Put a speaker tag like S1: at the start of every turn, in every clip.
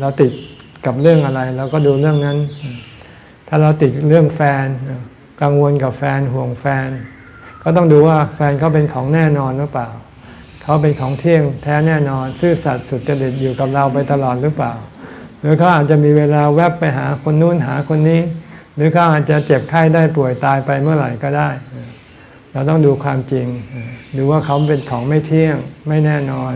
S1: เราติดกับเรื่องอะไรเราก็ดูเรื่องนั้น ถ้าเราติดเรื่องแฟน กังวลกับแฟนห่วงแฟน ก็ต้องดูว่าแฟนเขาเป็นของแน่นอนหรือเปล่า เขาเป็นของเที่ยงแท้แน่นอน ซื่อสัตย์สุจริตอยู่กับเราไปตลอดหรือเปล่า หรือเขาอาจจะมีเวลาแวบไปหาคนนู้นหาคนนี้ หรือเขาอาจจะเจ็บไข้ได้ป่วยตายไปเมื่อไหร่ก็ได้ เราต้องดูความจริง ดูว่าเขาเป็นของไม่เที่ยงไม่แน่นอน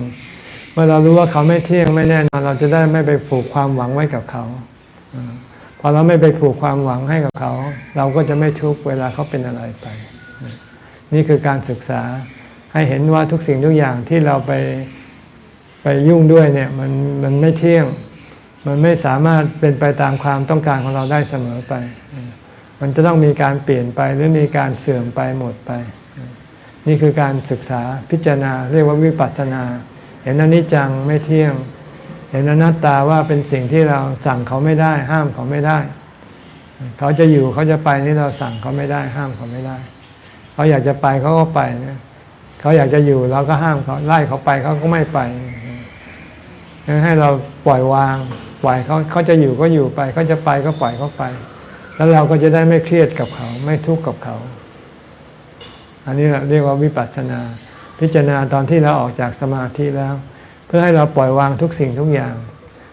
S1: มื่อเรารู้ว่าเขาไม่เที่ยงไม่แน่นอนเราจะได้ไม่ไปผูกความหวังไว้กับเขาพอเราไม่ไปผูกความหวังให้กับเขา เราก็จะไม่ทุกข์เวลาเขาเป็นอะไรไป นี่คือการศึกษาให้เห็นว่าทุกสิ่งทุกอย่างที่เราไปไปยุ่งด้วยเนี่ยมันมันไม่เที่ยง มันไม่สามารถเป็นไปตามความต้องการของเราได้เสมอไป มันจะต้องมีการเปลี่ยนไปหรือมีการเสื่อมไปหมดไป นี่คือการศึกษาพิจารณาเรียกว่าวิปัสสนา ห็นอนิจจังไม่เที่ยง เห็นอนัตตาว่าเป็นสิ่งที่เราสั่งเขาไม่ได้ ห้ามเขาไม่ได้ เขาจะอยู่เขาจะไปนี่เราสั่งเขาไม่ได้ ห้ามเขาไม่ได้ เขาอยากจะไปเขาก็ไปนะเขาอยากจะอยู่เราก็ห้ามเขาไล่เขาไปเขาก็ไม่ไปให้เราปล่อยวาง ปล่อยเขาเขาจะอยู่ก็อยู่ไป เขาจะไปก็ปล่อยเขาไป แล้วเราก็จะได้ไม่เครียดกับเขา ไม่ทุกข์กับเขา อันนี้เรียกว่าวิปัสสนา พิจารณาตอนที่เราออกจากสมาธิแล้ว เพื่อให้เราปล่อยวางทุกสิ่งทุกอย่าง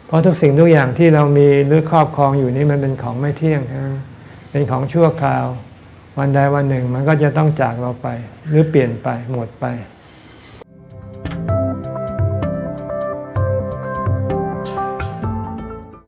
S1: เพราะทุกสิ่งทุกอย่างที่เรามีหรือครอบครองอยู่นี่มันเป็นของไม่เที่ยงเป็นของชั่วคราว วันใดวันหนึ่งมันก็จะต้องจากเราไป หรือเปลี่ยนไปหมดไป